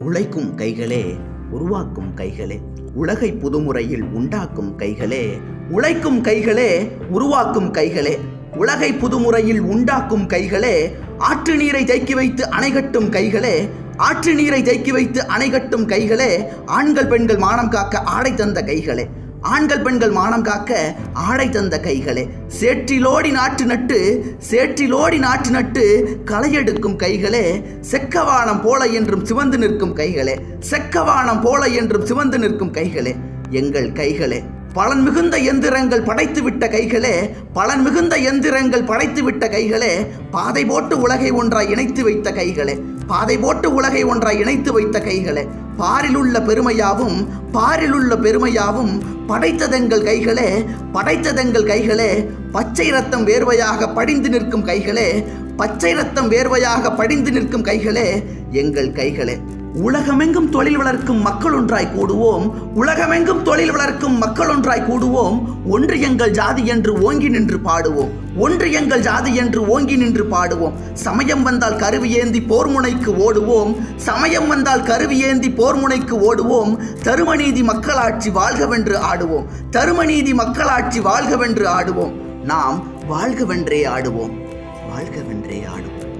உழைக்கும் கைகளே உருவாக்கும் கைகளே உலகை புதுமுறையில் உண்டாக்கும் கைகளே உழைக்கும் கைகளே உருவாக்கும் கைகளே உலகை புதுமுறையில் உண்டாக்கும் கைகளே ஆற்று நீரை தேக்கி வைத்து அணைகட்டும் கைகளே ஆற்று நீரை தேக்கி வைத்து அணைகட்டும் கைகளே ஆண்கள் பெண்கள் மானம் காக்க ஆடை தந்த கைகளே. ஆண்கள் பெண்கள் மானம் காக்க ஆடை தந்த கைகளே. சேற்றிலோடி நாட்டு நட்டு சேற்றிலோடி நாட்டு நட்டு களையெடுக்கும் கைகளே. செக்கவானம் போல என்றும் சிவந்து நிற்கும் கைகளே. செக்கவானம் போல என்றும் சிவந்து நிற்கும் கைகளே. எங்கள் கைகளே பலன் மிகுந்த எந்திரங்கள் படைத்துவிட்ட கைகளே பலன் மிகுந்த எந்திரங்கள் படைத்துவிட்ட கைகளே பாதை போட்டு உலகை ஒன்றாய் இணைத்து வைத்த கைகளே பாதை போட்டு உலகை ஒன்றாய் இணைத்து வைத்த கைகளே பாரிலுள்ள பெருமையாவும் பாரிலுள்ள பெருமையாவும் படைத்ததெங்கள் கைகளே படைத்ததெங்கள் கைகளே பச்சை ரத்தம் வேர்வையாக படிந்து நிற்கும் கைகளே பச்சை ரத்தம் வேர்வையாக படிந்து நிற்கும் கைகளே எங்கள் கைகளே. உலகமெங்கும் தொழில் வளர்க்கும் மக்கள் ஒன்றாய் கூடுவோம். உலகமெங்கும் தொழில் வளர்க்கும் மக்கள் ஒன்றாய் கூடுவோம். ஒன்று எங்கள் ஜாதி என்று ஓங்கி நின்று பாடுவோம். ஒன்று எங்கள் ஜாதி என்று ஓங்கி நின்று பாடுவோம். சமயம் வந்தால் கருவி ஏந்தி போர்முனைக்கு ஓடுவோம். சமயம் வந்தால் கருவி ஏந்தி போர்முனைக்கு ஓடுவோம். தருமநீதி மக்களாட்சி வாழ்கவென்று ஆடுவோம். தருமநீதி மக்களாட்சி வாழ்கவென்று ஆடுவோம். நாம் வாழ்கவென்றே ஆடுவோம். வாழ்கவென்றே ஆடுவோம்.